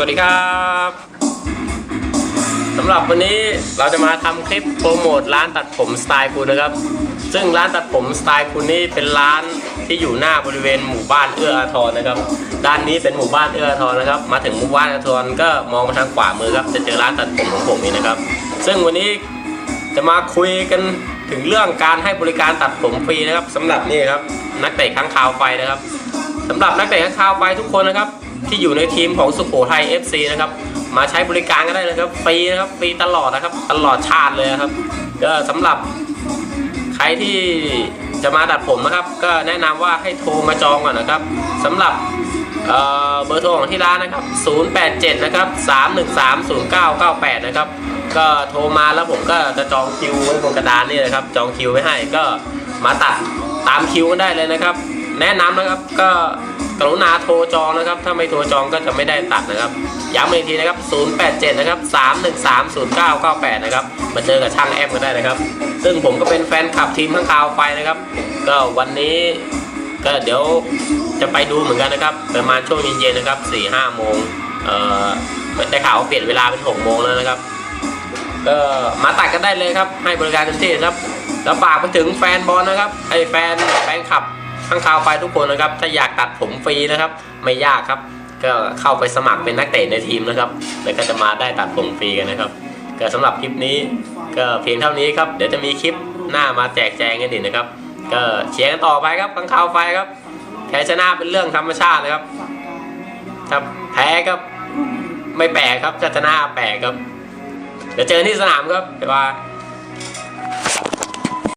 สวัสดีครับสำหรับวันนี้เราจะมาทำคลิปโปรโมทร้านตัดผมสไตล์คุณนะครับ ซึ่งร้านตัดผมสไตล์คุณนี่เป็นร้านที่อยู่หน้าบริเวณหมู่บ้านเอื้ออาทรนะครับ ด้านนี้เป็นหมู่บ้านเอื้ออาทรนะครับ มาถึงหมู่บ้านเอื้ออาทรก็มองมาทางขวามือครับ จะเจอร้านตัดผมของผมนี่นะครับ ซึ่งวันนี้จะมาคุยกันถึงเรื่องการให้บริการตัดผมฟรีนะครับสำหรับนี่ครับนักเตะค้างคาวไฟนะครับ สำหรับนักเตะข้าวไปทุกคนนะครับ ที่อยู่ในทีมของสุโขทัย FC นะครับ มาใช้บริการก็ได้เลยครับฟรีนะครับฟรีตลอดนะครับ ตลอดชาติเลยครับก็สำหรับใครที่จะมาตัดผมนะครับ ก็แนะนำว่าให้โทรมาจองก่อนนะครับสำหรับเเบอร์โทรของที่ร้านนะครับ 087 นะครับ 3130998 นะครับ ก็โทรมาแล้วผมก็จะจองคิวไว้บนกระดานนี่นะครับ จองคิวไว้ให้ก็มาตัดตามคิวกันได้เลยนะครับ แนะนำนะครับ ก็กรุณาโทรจองนะครับ ถ้าไม่โทรจองก็จะไม่ได้ตัดนะครับ ย้ำอีกทีนะครับ 087 นะครับ 3130998 นะครับ มาเจอกับช่างแอมกันได้นะครับ ซึ่งผมก็เป็นแฟนคลับทีมข้างคาวไฟนะครับ ก็วันนี้ก็เดี๋ยวจะไปดูเหมือนกันนะครับ ประมาณช่วงเย็นๆนะครับ 4-5 โมง เอ่อได้ข่าวว่าเปลี่ยนเวลาเป็น 6 โมงแล้วนะครับ ก็มาตัดกันได้เลยครับ ให้บริการเต็มที่ครับแล้วฝากไปถึงแฟนบอลนะครับ ไอ้แฟนแฟนคลับ ข้างคาวไฟทุกคนนะครับ ถ้าอยากตัดผมฟรีนะครับ ไม่ยากครับ ก็เข้าไปสมัครเป็นนักเตะในทีมนะครับ แล้วก็จะมาได้ตัดผมฟรีกันนะครับ ก็สำหรับคลิปนี้ก็เพียงเท่านี้ครับ เดี๋ยวจะมีคลิปหน้ามาแจกแจงกันอีกนะครับ ก็เชียร์กันต่อไปครับข้างคาวไฟครับแพ้ชนะเป็นเรื่องธรรมชาติเลยครับถ้าแพ้ก็ไม่แปลกครับชนะแปลกครับเดี๋ยวเจอที่สนามครับบ๊ายบาย